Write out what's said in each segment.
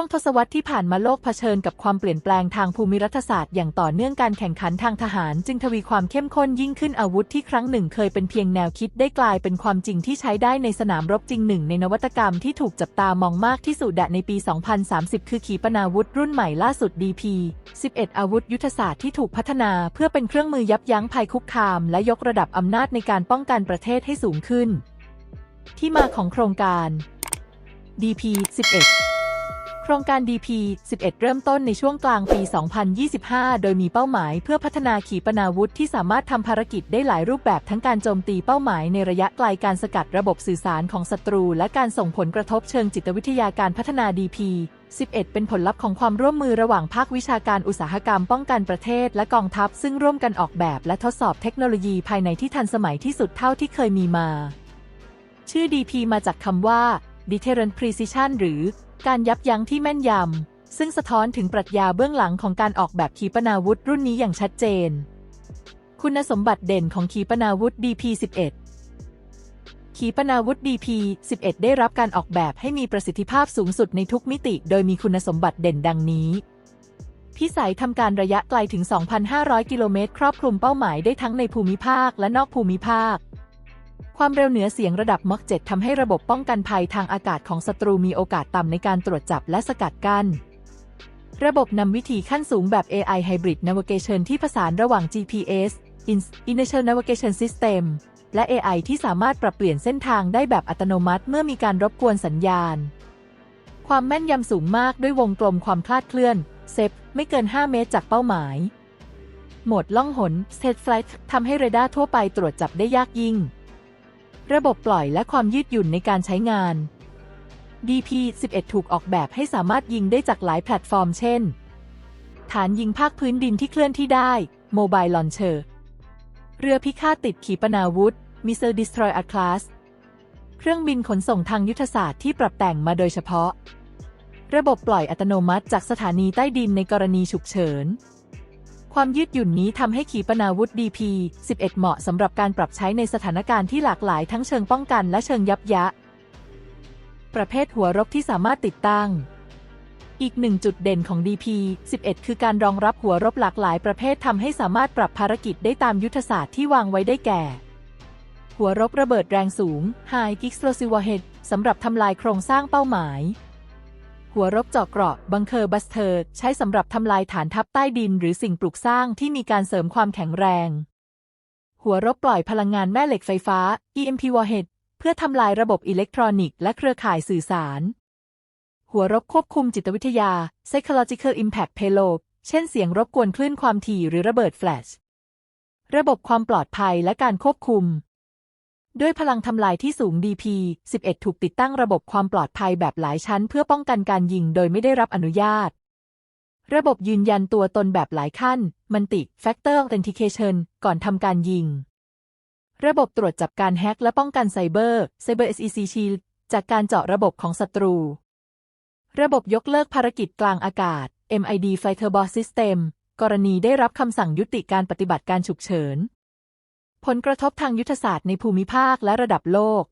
ช่วงทศวรรษที่ผ่านมาโลกเผชิญกับความเปลี่ยนแปลงทางภูมิรัฐศาสตร์อย่างต่อเนื่องการแข่งขันทางทหาร จึงทวีความเข้มข้นยิ่งขึ้นอาวุธที่ครั้งหนึ่งเคยเป็นเพียงแนวคิดได้กลายเป็นความจริงที่ใช้ได้ในสนามรบจริงหนึ่งในนวัตกรรมที่ถูกจับตามองมากที่สุดในปี 2030 คือขีปนาวุธรุ่นใหม่ล่าสุด DP 11 อาวุธยุทธศาสตร์ที่ถูกพัฒนาเพื่อเป็นเครื่องมือยับยั้งภัยคุกคาม และยกระดับอำนาจในการป้องกันประเทศให้สูงขึ้น ที่มาของโครงการ DP 11 ครงการ DP 11 เริ่มต้นในช่วงกลางปี 2025 โดยมีเป้าหมายเพื่อพัฒนาขีปนาวุธที่สามารถทำภารกิจได้หลายรูปแบบทั้งการโจมตีเป้าหมายในระยะไกลการสกัดระบบสื่อสารของศัตรู และการส่งผลกระทบเชิงจิตวิทยาการพัฒนา DP 11 เป็นผลลัพธ์ของความร่วมมือระหว่างภาควิชาการอุตสาหกรรมป้องกันประเทศและกองทัพ ซึ่งร่วมกันออกแบบและทดสอบเทคโนโลยีภายในที่ทันสมัยที่สุดเท่าที่เคยมีมา ชื่อ DP มาจากคำว่า Deterrent Precision หรือการยับยั้งที่แม่นยำ ซึ่งสะท้อนถึงปรัชญาเบื้องหลังของการออกแบบขีปนาวุธรุ่นนี้อย่างชัดเจน คุณสมบัติเด่นของขีปนาวุธ DP-11 ขีปนาวุธ DP-11 ได้รับการออกแบบให้มีประสิทธิภาพสูงสุดในทุกมิติ โดยมีคุณสมบัติเด่นดังนี้ พิสัยทำการระยะไกลถึง 2,500 กิโลเมตร ครอบคลุมเป้าหมายได้ทั้งในภูมิภาคและนอกภูมิภาค ความเร็วเหนือเสียงระดับมอก7ทำให้ระบบป้องกันภัยทางอากาศของศัตรูมีโอกาสต่ำในการตรวจจับและสกัดกั้น ระบบนำวิธีขั้นสูงแบบ AI Hybrid Navigation ที่ผสานระหว่าง GPS Inertial Navigation System และ AI ที่สามารถปรับเปลี่ยนเส้นทางได้แบบอัตโนมัติเมื่อมีการรบกวนสัญญาณ ความแม่นยำสูงมากด้วยวงกลมความคลาดเคลื่อนเซฟไม่เกิน 5 เมตรจากเป้าหมาย โหมดล่องหน State Flight ทำให้เรดาร์ทั่วไปตรวจจับได้ยากยิ่ง ระบบปล่อยและความยืดหยุ่นในการใช้งาน DP-11 ถูกออกแบบให้สามารถยิงได้จากหลายแพลตฟอร์มเช่น ฐานยิงภาคพื้นดินที่เคลื่อนที่ได้ Mobile Launcher เรือพิฆาตติดขีปนาวุธ Missile Destroyer Class เครื่องบินขนส่งทางยุทธศาสตร์ที่ปรับแต่งมาโดยเฉพาะ ระบบปล่อยอัตโนมัติจากสถานีใต้ดินในกรณีฉุกเฉิน ความยืดหยุ่นนี้ทำให้ขีปนาวุธ DP-11 เหมาะสำหรับการปรับใช้ในสถานการณ์ที่หลากหลายทั้งเชิงป้องกันและเชิงยับยั้งประเภทหัวรบที่สามารถติดตั้ง อีกหนึ่งจุดเด่นของ DP-11 คือการรองรับหัวรบหลากหลายประเภททำให้สามารถปรับภารกิจได้ตามยุทธศาสตร์ที่วางไว้ได้แก่ หัวรบระเบิดแรงสูง High Explosive Warhead สำหรับทำลายโครงสร้างเป้าหมาย หัวรบเจาะเกราะ บังเคอร์บัสเตอร์ ใช้สำหรับทำลายฐานทัพใต้ดินหรือสิ่งปลูกสร้างที่มีการเสริมความแข็งแรง หัวรบปล่อยพลังงานแม่เหล็กไฟฟ้า EMP Warhead เพื่อทำลายระบบอิเล็กทรอนิกส์และเครือข่ายสื่อสาร หัวรบควบคุมจิตวิทยา Psychological Impact Payload เช่นเสียงรบกวนคลื่นความถี่หรือระเบิดแฟลช ระบบความปลอดภัยและการควบคุม ด้วยพลังทำลายที่สูง DP-11 ถูกติดตั้งระบบความปลอดภัยแบบหลายชั้น เพื่อป้องกันการยิงโดยไม่ได้รับอนุญาต ระบบยืนยันตัวตนแบบหลายขั้น Multi Factor Authentication ก่อนทำการยิง ระบบตรวจจับการแฮ็กและป้องกันไซเบอร์ Cyber SEC Shield จากการเจาะระบบของศัตรู ระบบยกเลิกภารกิจกลางอากาศ MID Fighter Bot System กรณีได้รับคำสั่งยุติการปฏิบัติการฉุกเฉิน ผลกระทบทางยุทธศาสตร์ในภูมิภาคและระดับโลก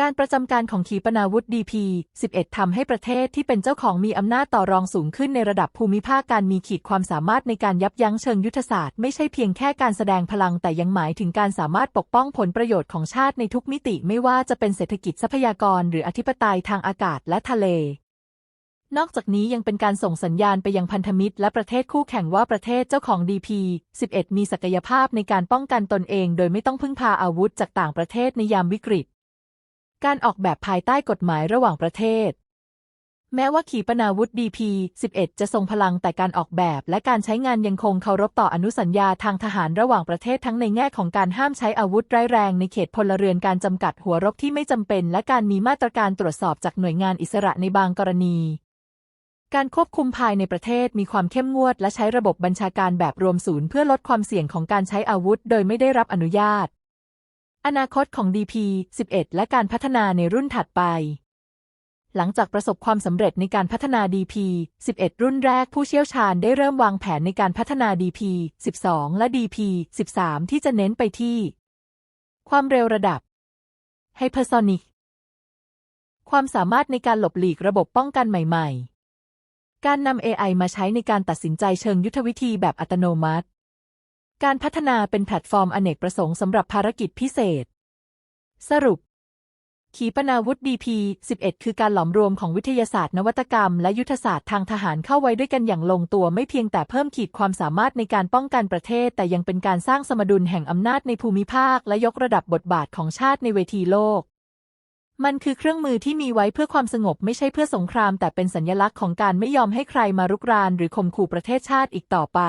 การประจำการของขีปนาวุธ DP-11 ทำให้ประเทศที่เป็นเจ้าของมีอำนาจต่อรองสูงขึ้นในระดับภูมิภาคการมีขีดความสามารถในการยับยั้งเชิงยุทธศาสตร์ไม่ใช่เพียงแค่การแสดงพลังแต่ยังหมายถึงการสามารถปกป้องผลประโยชน์ของชาติในทุกมิติไม่ว่าจะเป็นเศรษฐกิจทรัพยากร หรืออธิปไตยทางอากาศและทะเล นอกจากนี้ยังเป็นการส่งสัญญาณไปยังพันธมิตร และประเทศคู่แข่งว่าประเทศเจ้าของ DP-11 มีศักยภาพในการป้องกันตนเอง โดยไม่ต้องพึ่งพาอาวุธจากต่างประเทศในยามวิกฤต การออกแบบภายใต้กฎหมายระหว่างประเทศ แม้ว่าขีปนาวุธ DP-11 จะทรงพลังแต่การออกแบบและการใช้งานยังคงเคารพต่ออนุสัญญาทางทหารระหว่างประเทศทั้งในแง่ของการห้ามใช้อาวุธร้ายแรงในเขตพลเรือนการจำกัดหัวรบที่ไม่จำเป็น และการมีมาตรการตรวจสอบจากหน่วยงานอิสระในบางกรณี การควบคุมภายในประเทศมีความเข้มงวด และใช้ระบบบัญชาการแบบรวมศูนย์เพื่อลดความเสี่ยงของการใช้อาวุธ โดยไม่ได้รับอนุญาต อนาคตของ DP-11 และการพัฒนาในรุ่นถัดไป หลังจากประสบความสำเร็จในการพัฒนา DP-11 รุ่นแรกผู้เชี่ยวชาญได้เริ่มวางแผนในการพัฒนา DP-12 และ DP-13 ที่จะเน้นไปที่ ความเร็วระดับ Hypersonic ความสามารถในการหลบหลีกระบบป้องกันใหม่ ๆ การนำ AI มาใช้ในการตัดสินใจเชิงยุทธวิธีแบบอัตโนมัติ การพัฒนาเป็นแพลตฟอร์มอเนกประสงค์สำหรับภารกิจพิเศษ สรุป ขีปนาวุธ DP-11 คือการหลอมรวมของวิทยาศาสตร์นวัตกรรม และยุทธศาสตร์ทางทหารเข้าไว้ด้วยกันอย่างลงตัวไม่เพียงแต่เพิ่มขีดความสามารถในการป้องกันประเทศ แต่ยังเป็นการสร้างสมดุลแห่งอำนาจในภูมิภาค และยกระดับบทบาทของชาติในเวทีโลก มันคือเครื่องมือที่มีไว้เพื่อความสงบไม่ใช่เพื่อสงคราม แต่เป็นสัญลักษณ์ของการไม่ยอมให้ใครมารุกรานหรือข่มขู่ประเทศชาติอีกต่อไป